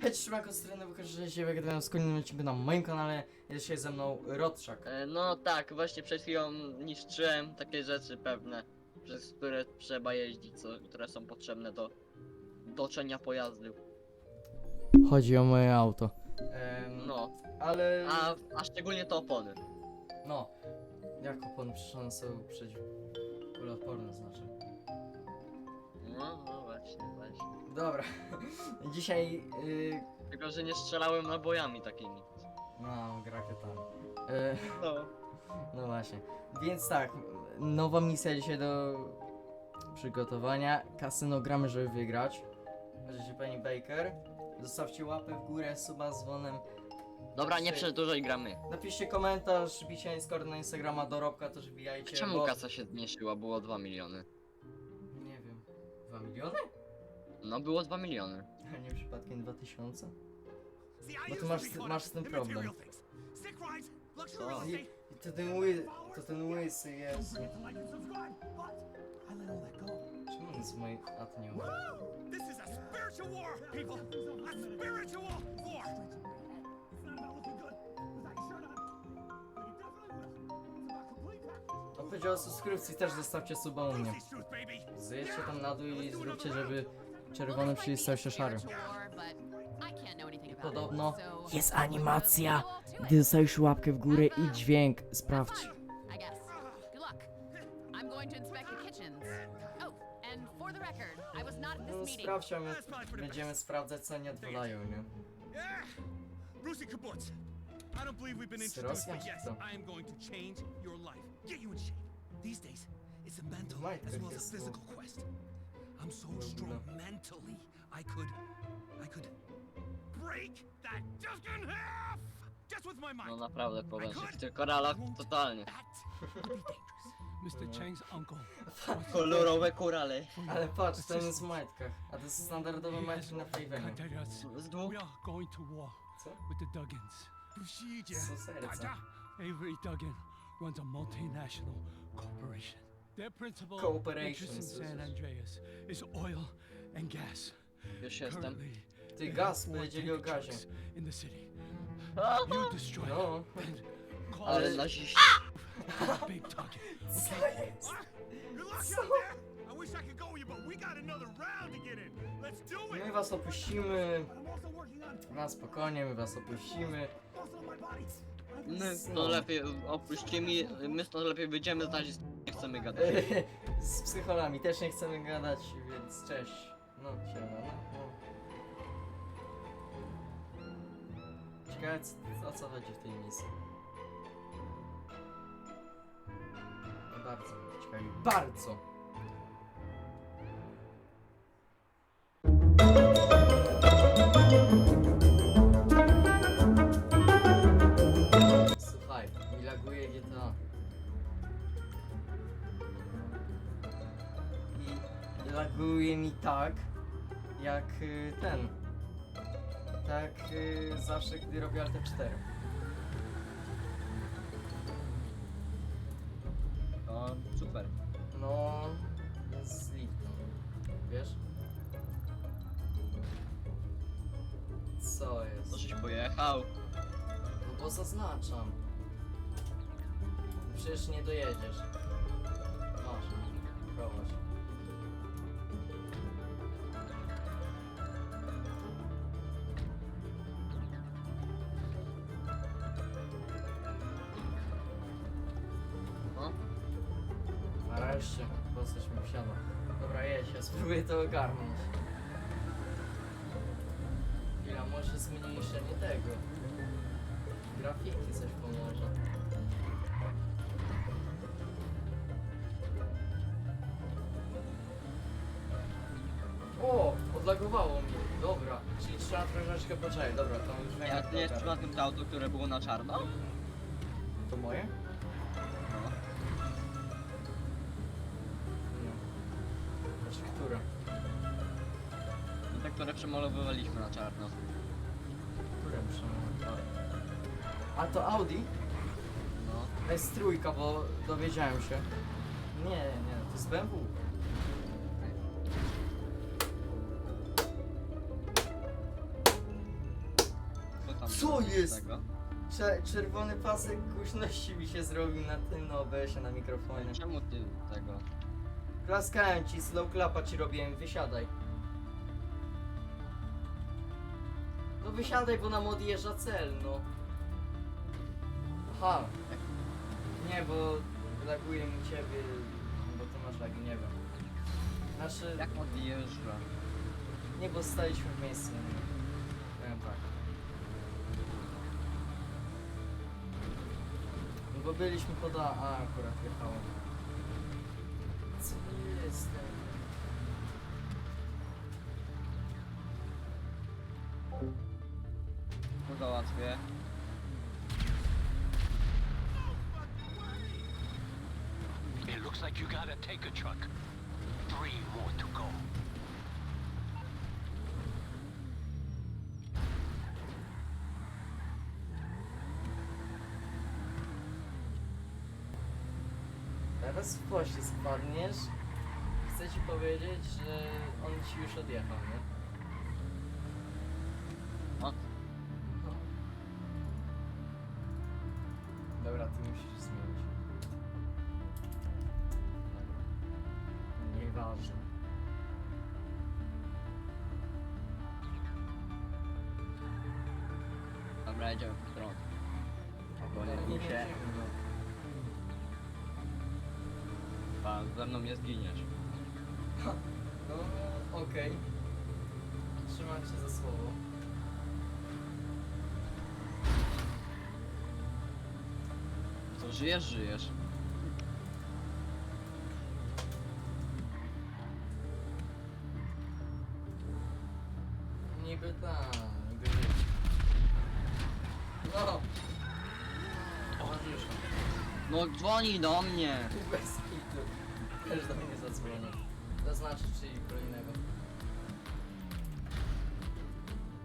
Hej, trzymanko strony, wykażę się wygadałem z kolejnym odcinku na moim kanale. Jest dzisiaj ze mną Rodszak. E, No tak, właśnie przed chwilą niszczyłem takie rzeczy pewne, przez które trzeba jeździć, co, które są potrzebne do doczenia pojazdu. Chodzi o moje auto. Em, No, ale... a, a szczególnie to opony. No. Jak opon przecież są przeciwkuloodporne znaczy. No, no właśnie, właśnie. Dobra. Dzisiaj... Yy, Tylko, że nie strzelałem nabojami takimi. no, gra tam. E, No. no właśnie. Więc tak, nowa misja dzisiaj do przygotowania. Kasyno gramy, żeby wygrać. Możecie pani Baker. Zostawcie łapę w górę, suba z dzwonem. Dobra, nie przedłużaj gramy. Napiszcie komentarz, bicie Discord na Instagrama, dorobka też wbijajcie. Czemu bo... kasa się zmniejszyła? Było 2 miliony. 2 miliony? No, było 2 miliony. A nie przypadkiem 2000? See, I Bo ty masz- masz z tym problem. Co? I, i to ten ły... to ten łysy jest. Czemu on jest mój... A to nie Woo! This is a spiritual war, people. A spiritual war. On, powiedział o subskrypcji, też zostawcie suba u mnie. Lucy's truth, baby. Zjedźcie tam na dół i zróbcie, żeby czerwony przycisk stał się szary. Podobno jest animacja, gdy zostawisz łapkę w górę i dźwięk. Sprawdź. I guess. Good luck. I'm going to inspect the kitchens. Oh, and for the record, I was not at No, this meeting. sprawdź, a my będziemy sprawdzać, co nie odwalają, nie? Yeah. Brucey Kibbutz. I don't believe we've been Z introduced, Rosjan but czy yes? I am going to change your life. Get you in shape. These days, it's a mental Majtkach as well as a physical to- quest. I'm so ogóle. strong mentally, I could, I could break that disc in half just with my mind. No naprawdę poważnie. Tylko rala totalnie. That would be dangerous. Mr. Chang's uncle. Kolorowe korale. Ale patrz, ten jest w majtkach, a to jest standardowy majtki na Favenie. Contacted us. Z dwóch. We are going to war Co? with the Duggins. Procedure. Co serca? Avery Duggan runs a multinational corporation. Their principal interest in San? Andreas is oil and gas. Już jestem. Currently, Ty they gaz, have four powiedzieli o tanker gazie. trucks In the city. A, You destroy No. them, call Ale us naziści. a big target. Co jest? Good luck out there. I wish I could go with you, but we got another round to get in. Let's do it. My was opuścimy. I'm also working on Na spokojnie, my was opuścimy. muscle in my body. My to lepiej opuśćcie mi, my stąd lepiej wyjdziemy, znaczy nie chcemy gadać. Z psycholami też nie chcemy gadać, więc cześć. No, siema, no. no. Ciekawe co- o co chodzi w tej misji. Bardzo mnie ciekawi, bardzo! Y, ten. Tak y, zawsze, gdy robię Alt 4. No, super. No, jest lipno. Wiesz? Co jest? To żeś pojechał. No bo zaznaczam. Przecież nie dojedziesz. Masz. Prowadź. Nareszcie, postać mi wsiadła. Dobra, jedź, ja spróbuję to ogarnąć. Chwila, może zmniejszenie tego. Grafiki coś pomoże. O, odlagowało mi. Dobra, czyli trzeba troszeczkę poczekać. Dobra, to już wiem Jak jak nie jest przypadkiem to auto, które było na czarno? To moje? Które przemalowywaliśmy na czarno. Które przemówię? A to Audi? No. S trójka, bo dowiedziałem się. Nie, nie, to jest BMW. Co jest? Tego. Cze czerwony pasek głośności mi się zrobił na tym na OBS-ie, na mikrofonie. Czemu ty tego? Klaskałem ci, slow clapa ci robiłem, wysiadaj. No wysiadaj, bo nam odjeżdża cel, no. Aha. Nie, bo laguje mi ciebie, bo ty masz lagi, nie wiem. Znaczy, Jak odjeżdża? nie, bo staliśmy w miejscu. nie? Powiem tak. No bo byliśmy pod A, a akurat jechało. Załatwię. It looks like you gotta take a truck. Three more to go. Teraz w spadniesz. Chcę ci powiedzieć, że on ci już odjechał, nie? Ty musisz zmienić. Nieważne. Dobra, jedziemy w stronę. Bo Nie, nie nie, mi się. nie, no. Pan ze mną nie zginiesz. No, okej. Trzymam cię za słowo. Żyjesz, żyjesz. Niby tak. No! Towarzyszu. No dzwoni do mnie. Bez kitu. Też do mnie zadzwoni. Zaznaczę czy kolejnego.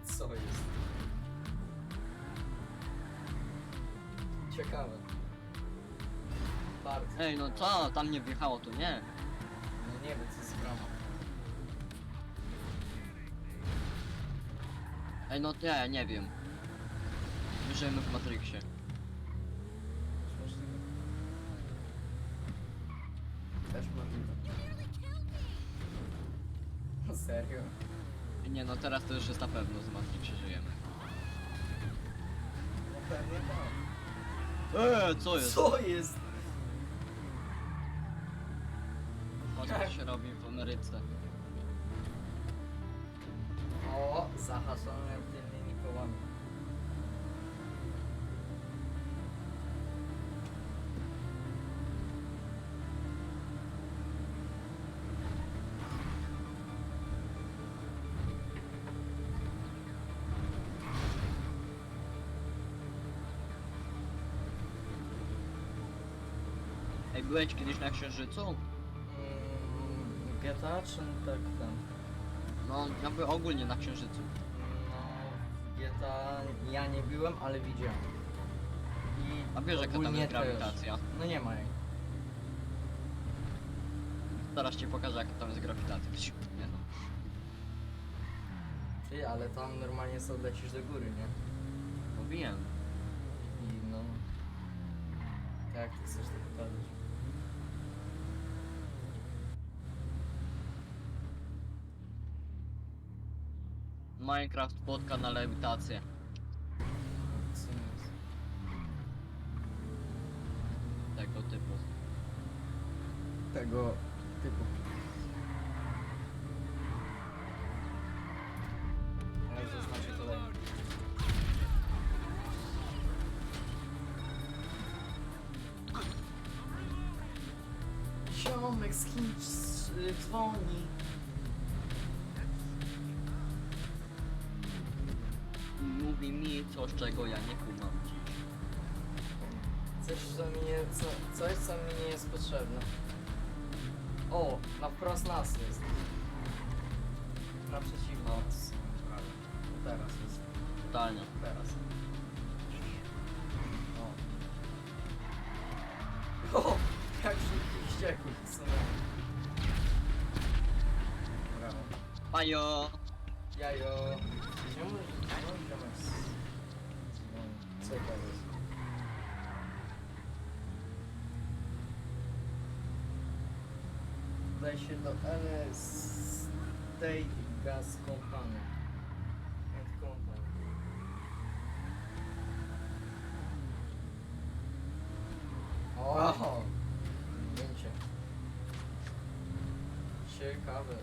Co jest? Ciekawe. Bardzo. Ej, no co? Tam nie wjechało, to nie. No nie wiem co jest brama. Ej, no nie, nie wiem. Żyjemy w Matrixie. Możliwe. Też możliwe. No serio? Nie, no teraz to już jest na pewno z Matrixie żyjemy. No pewnie tak. Eee, co jest? Co jest? Co się robi w Ameryce. O, zahaczone tylnymi kołami. Ej, byłeś kiedyś na Księżycu? Czy tak tam? No, jakby ogólnie na Księżycu. No, w GTA ja nie byłem, ale widziałem. I A wiesz jaka tam ogólnie jest też. grawitacja? No nie ma jej. Zaraz ci pokażę jaka tam jest grawitacja. Nie no. Ty, ale tam normalnie sobie lecisz do góry, nie? No wiem. I no... Tak, ty chcesz to pokazać. Minecraft spotka na lewitację. Co jest? Tego typu. Tego typu. Ja już zaznaczę kolejny. Ziomek z Chińcz y, dzwoni. I mówi mi coś czego ja nie kumam. Coś, co mi nie, co, coś, co mi nie jest potrzebne. O, na wprost nas jest. Naprzeciwko nas. Teraz jest. Totalnie. Teraz. O. O, jak szybki wściekły wsunęły. Brawo. Pajo! Jajo. No, ziomek. Co tam się do LS State Gas Company. And Company. Oho! Zdjęcie. Ciekawe.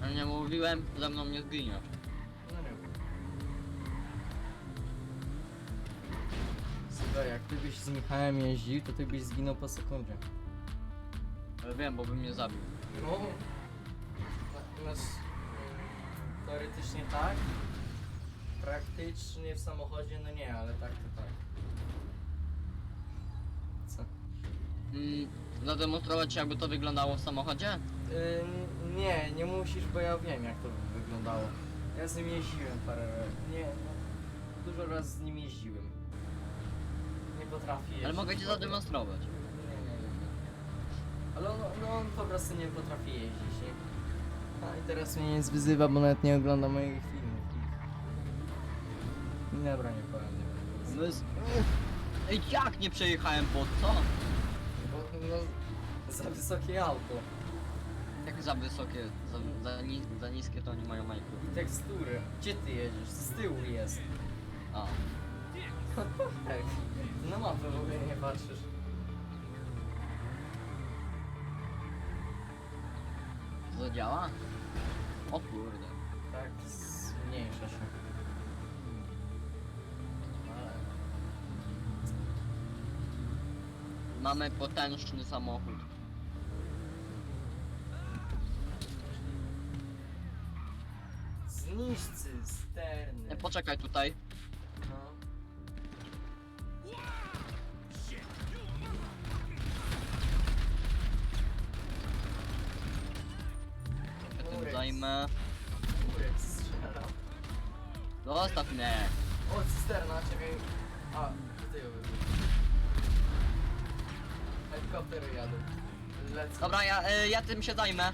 Ja nie mówiłem, ze mną nie zginiesz. Byś z Michałem jeździł, to ty byś zginął po sekundzie. Ale wiem, bo by mnie zabił. No. Masz... Teoretycznie tak. Praktycznie w samochodzie, no nie, ale tak to tak. Co? Mm, zademonstrować ci, jakby to wyglądało w samochodzie? Yy, nie, nie musisz, bo ja wiem jak to by wyglądało. Ja z nim jeździłem parę razy. Nie, no, dużo razy z nim jeździłem. Nie potrafię jeździć. Ale mogę ci w ogóle. zademonstrować. Nie, nie, nie. Ale on, no, on po prostu nie potrafi jeździć, nie? A i teraz mnie nie wyzywa, bo nawet nie ogląda moich filmów. Dobra, nie powiem. Nie No jest... Ej, jak nie przejechałem po co? Bo, no, za wysokie auto. Jak za wysokie, za, za, ni za niskie to oni mają majku. I tekstury. Gdzie ty jedziesz? Z tyłu jest. A, Tak. Na mapę w ogóle nie patrzysz. to działa? O kurde. Tak, zmniejsza się. Ale... Mamy potężny samochód. Zniszcz cysterny. E, poczekaj tutaj. Ja tym Kurek. strzela. Zostaw mnie. O, cysterna, czekaj. A, ty ją Helikoptery jadą. Lecą. Dobra, ja, e, ja tym się zajmę.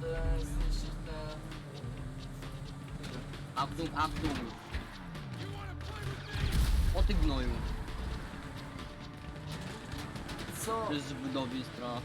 Pojadę zniszczyć te... Achtung, Achtung! O ty gnoju. Co? To jest z budownictwa.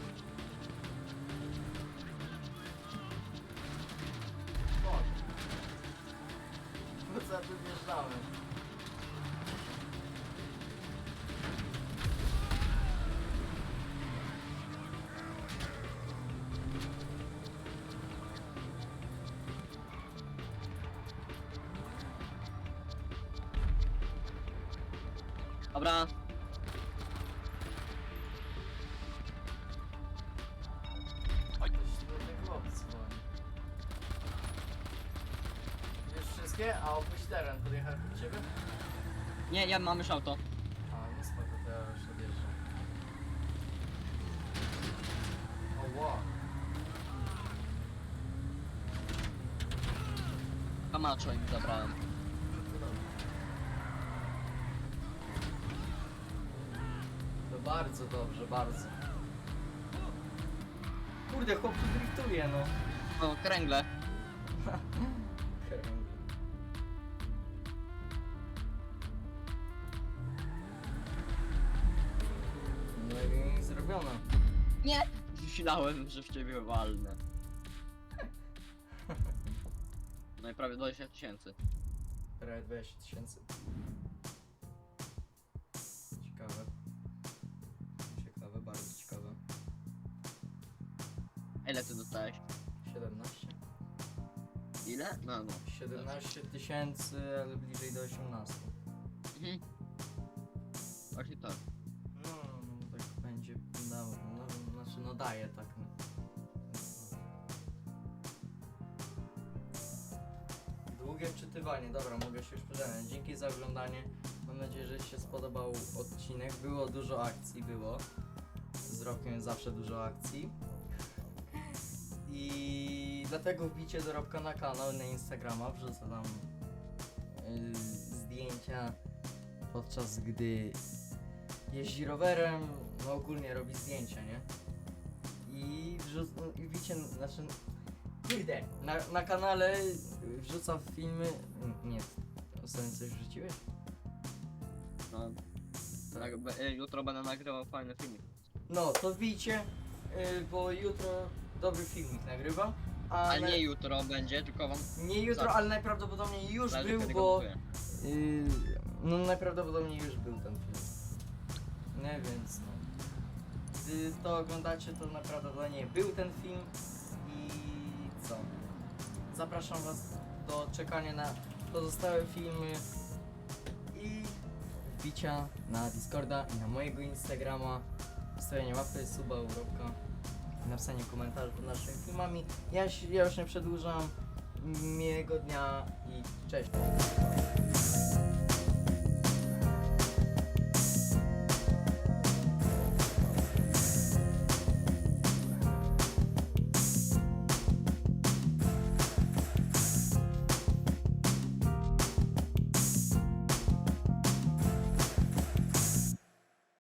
Dobra, Ktoś smutny chłopcy dzwoni. Już wszystkie? A opuść teren, podjechałem do ciebie? nie, ja mam już auto. A, no spoko, to ja już odjeżdżam. O, wow. Kamaczo im zabrałem. To dobrze. No bardzo dobrze, bardzo. Kurde, chłop tu driftuje, no. O, kręgle. No i zrobione. Nie! Myślałem, że w ciebie walnę. No i prawie 20 tysięcy. Prawie 20 tysięcy. Ile ty dostałeś? 17. Ile? No, no. 17 tysięcy, ale bliżej do 18. Mhm. Właśnie tak. No, no tak będzie, no, no, znaczy no daje tak. No. Długie wczytywanie, dobra, mogę się już przedstawiać. Dzięki za oglądanie. Mam nadzieję, że się spodobał odcinek. Było dużo akcji, było. Z rokiem jest zawsze dużo akcji. I dlatego wbicie do Robka na kanał, na Instagrama, wrzucę tam y, zdjęcia podczas gdy jeździ rowerem, no ogólnie robi zdjęcia, nie? I wrzuc... i widzicie, znaczy... Kurde, na, na kanale wrzuca filmy... Nie, ostatnio coś wrzuciłeś? No, tak, e, jutro będę nagrywał fajny filmik. No, to wbijcie, y, bo jutro dobry filmik nagrywam. A, Ale nie jutro będzie, tylko wam nie jutro, ale najprawdopodobniej już zależy, był, kiedy go bo montuję. y, no najprawdopodobniej już był ten film. Nie, więc no. Gdy to oglądacie, to najprawdopodobniej był ten film i co? Zapraszam was do czekania na pozostałe filmy i wbicia na Discorda i na mojego Instagrama, zostawienia łapy, suba, urobka napisanie komentarzy pod naszymi filmami. Ja, ja już nie przedłużam. Miłego dnia i cześć.